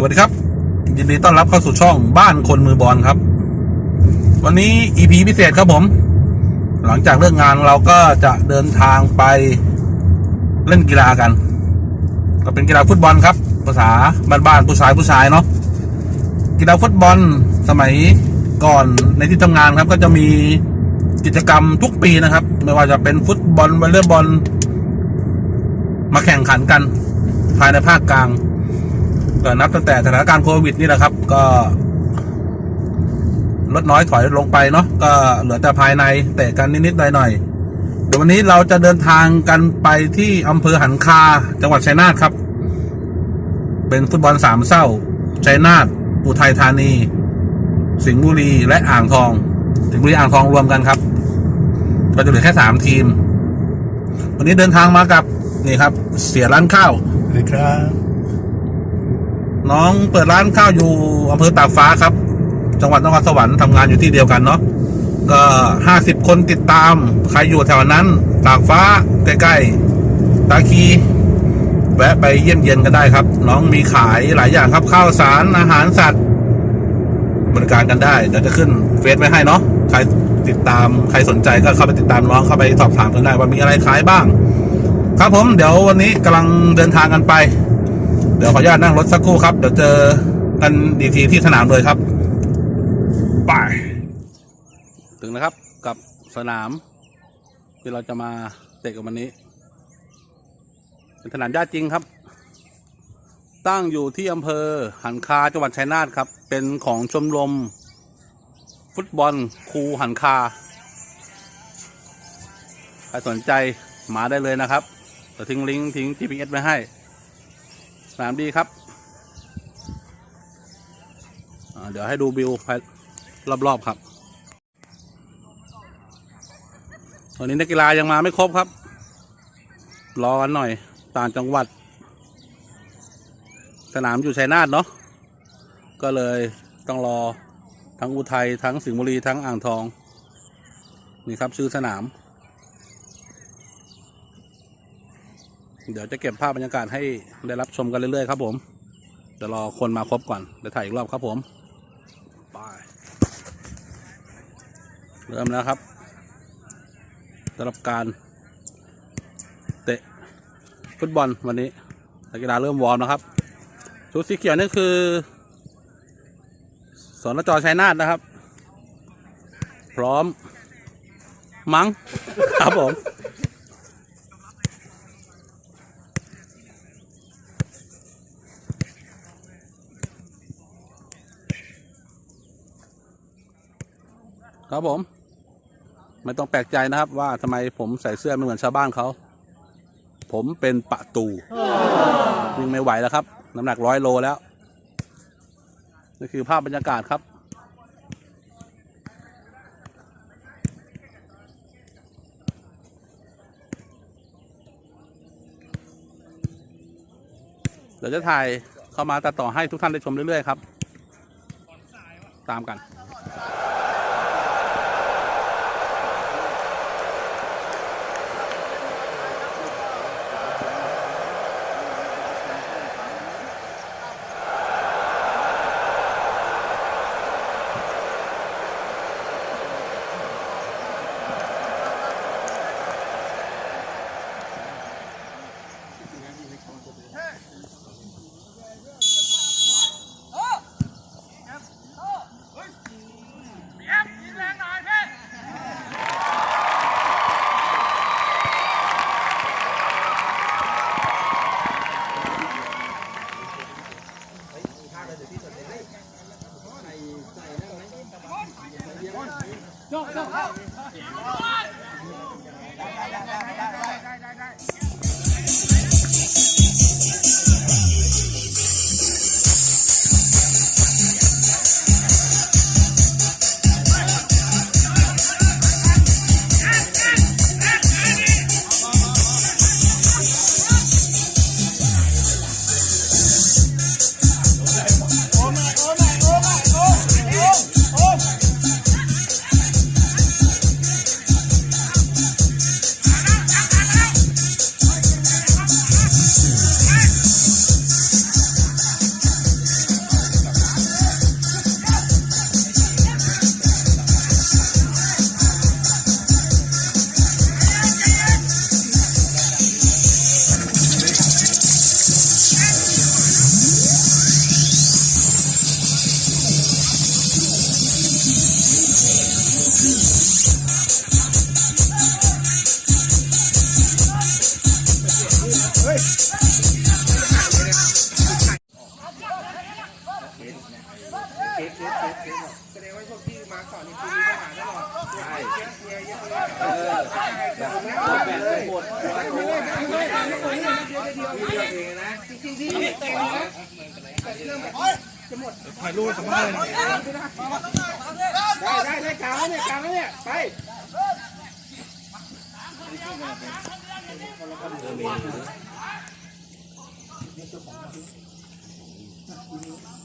สวัสดีครับ ยินดีต้อนรับเข้าสู่ช่องบ้านคนมือบอลครับ วันนี้ EP พิเศษครับผม หลังจากเลิกงานเราก็จะเดินทางไปเล่นกีฬากัน ก็เป็นกีฬาฟุตบอลครับ ภาษาบ้านๆผู้ชายผู้ชายเนาะกีฬาฟุตบอลสมัยก่อนในที่ทำงานครับ ก็จะมีกิจกรรมทุกปีนะครับ ไม่ว่าจะเป็นฟุตบอลวอลเลย์บอล มาแข่งขันกัน ภายในภาคกลาง ก็นับตั้งแต่สถานการณ์โควิดนี่แหละครับ ก็ลดน้อยถอยลงไปเนาะก็เหลือแต่ภายในเตะกันนิดๆหน่อยๆเดี๋ยววันนี้เราจะเดินทางกันไปที่อำเภอหันคาจังหวัดชัยนาทครับ เป็นฟุตบอลสามเศร้าชัยนาทอุทัยธานี สิงห์บุรีและอ่างทอง สิงห์บุรีอ่างทองรวมกันครับก็จะเหลือแค่สามทีม วันนี้เดินทางมากับนี่ครับ เสียร้านข้าวสวัสดีครับ น้องเปิดร้านข้าวอยู่อำเภอตากฟ้าครับ จังหวัดนครสวรรค์ทำงานอยู่ที่เดียวกันเนาะก็ห้าสิบคนติดตาม ใครอยู่แถวนั้น ตากฟ้าใกล้ๆตาคีแวะไปเยี่ยมเยียนกันได้ครับ น้องมีขายหลายอย่างครับข้าวสารอาหารสัตว์ บริการกันได้เดี๋ยวจะขึ้นเฟซไว้ให้เนาะใครติดตามใครสนใจก็เข้าไปติดตามน้องเข้าไปสอบถามกันได้ว่ามีอะไรขายบ้าง ครับผมเดี๋ยววันนี้กำลังเดินทางกันไป เดี๋ยวขออนุญาตนั่งรถสักครู่ครับ เดี๋ยวเจอกันดีกทีที่สนามเลยครับไปถึงนะครับกับสนาม ที่เราจะมาเตะกันวันนี้ เป็นสนามหญ้าจริงครับ ตั้งอยู่ที่อำเภอหันคาจังหวัดชัยนาทครับ เป็นของชมรม ฟุตบอลครูหันคาใครสนใจมาได้เลยนะครับเดี๋ยวทิ้งลิงก์ทิ้ง GPS ไว้ให้ สนามดีครับ เดี๋ยวให้ดูวิวไปรอบๆครับ ตอนนี้นักกีฬายังมาไม่ครบครับ รอกันหน่อย ต่างจังหวัด สนามอยู่ชัยนาทเนาะ ก็เลยต้องรอทั้งอุทัยทั้งสิงห์บุรีทั้งอ่างทอง นี่ครับชื่อสนาม เดี๋ยวจะเก็บภาพบรรยากาศให้ได้รับชมกันเรื่อยๆครับผมเดี๋ยวรอคนมาครบก่อนเดี๋ยวถ่ายอีกรอบครับผมไปเริ่มแล้วครับสำหรับการ เตะฟุตบอลวันนี้นักกีฬาเริ่มวอร์มนะครับ ชุดสีเขียวนี่คือสอนจชัยนาทนะครับ พร้อม มั้งครับผม ครับผม ไม่ต้องแปลกใจนะครับว่าทำไมผมใส่เสื้อไม่เหมือนชาวบ้านเขา ผมเป็นปะตูวิ่งไม่ไหวแล้วครับ น้ำหนักร้อยโลแล้ว นี่คือภาพบรรยากาศครับ เดี๋ยวจะถ่ายเข้ามาตัดต่อให้ทุกท่านได้ชมเรื่อยๆครับ ตามกัน เเก็บเก็บแสดงว่าพวกที่มาสอนนี่คือมาปัญหาตลอดใช่เยอะเยอะเยอะเลยเออใช่แบบแบบหมดไม่ได้ไม่ได้ไม่ได้เดียวเดียวเดียวเองนะจริงๆที่เต็มนะแต่เรื่องแบบจะหมดถ่ายรูปสัมภาษณ์ได้ได้ได้กลางแล้วเนี่ยกลางแล้วเนี่ยไปเ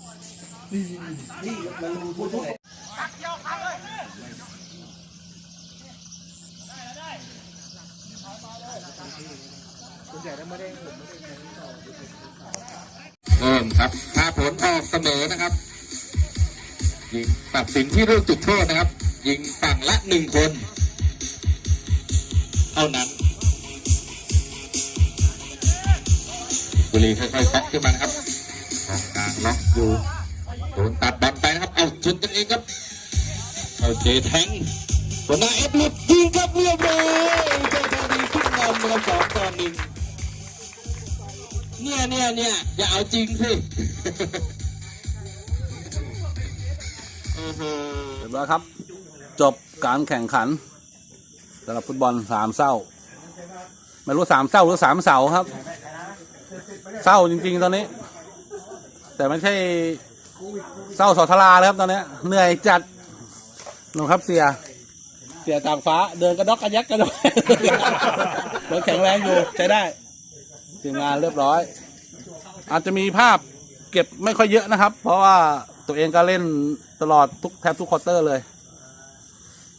ริ่มครับถ้าผลออกเสมอนะครับ ยิงตัดสินที่ลูกจุดโทษนะครับ ยิงฝั่งละหนึ่งคนเท่านั้นบุรีค่อยๆซัดขึ้นมานะครับกลางล็อกอยู่ โดนตัดบอลไปนะครับ เอาจุดกันเองครับ เอาเจแทงหัวหน้าเอฟลุดยิงครับเรียบร้อยเจ้าทองดีขึ้นนำนะครับสองต่อหนึ่งเนี่ยเนี่ยเนี่ยอย่าเอาจริงสิโอ้โหเรียบร้อยครับ จบการแข่งขันสำหรับฟุตบอลสามเศร้าไม่รู้สามเศร้าหรือสามเสาครับ เศร้าจริง ๆ ตอนนี้ แต่ไม่ใช่ เศร้าสอทราแล้วครับตอนนี้เหนื่อยจัดหนูครับเสีย เสียจากฟ้าเดินกระดอกกระยักกระดอกเดินแข็งแรงอยู่ใช้ได้ทีมงานเรียบร้อย อาจจะมีภาพเก็บไม่ค่อยเยอะนะครับ เพราะว่าตัวเองก็เล่นตลอดทุกแทบทุกควอเตอร์เลย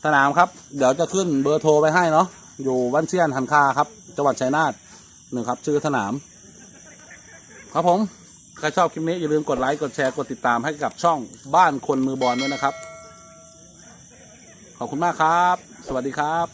สนามครับ เดี๋ยวจะขึ้นเบอร์โทรไปให้เนาะอยู่บ้านเชียนหันคาครับ จังหวัดชัยนาทหนึ่งครับ ชื่อสนาม ครับผม ใครชอบคลิปนี้อย่าลืมกดไลค์กดแชร์กดติดตามให้กับช่องบ้านคนมือบอลด้วยนะครับ ขอบคุณมากครับ สวัสดีครับ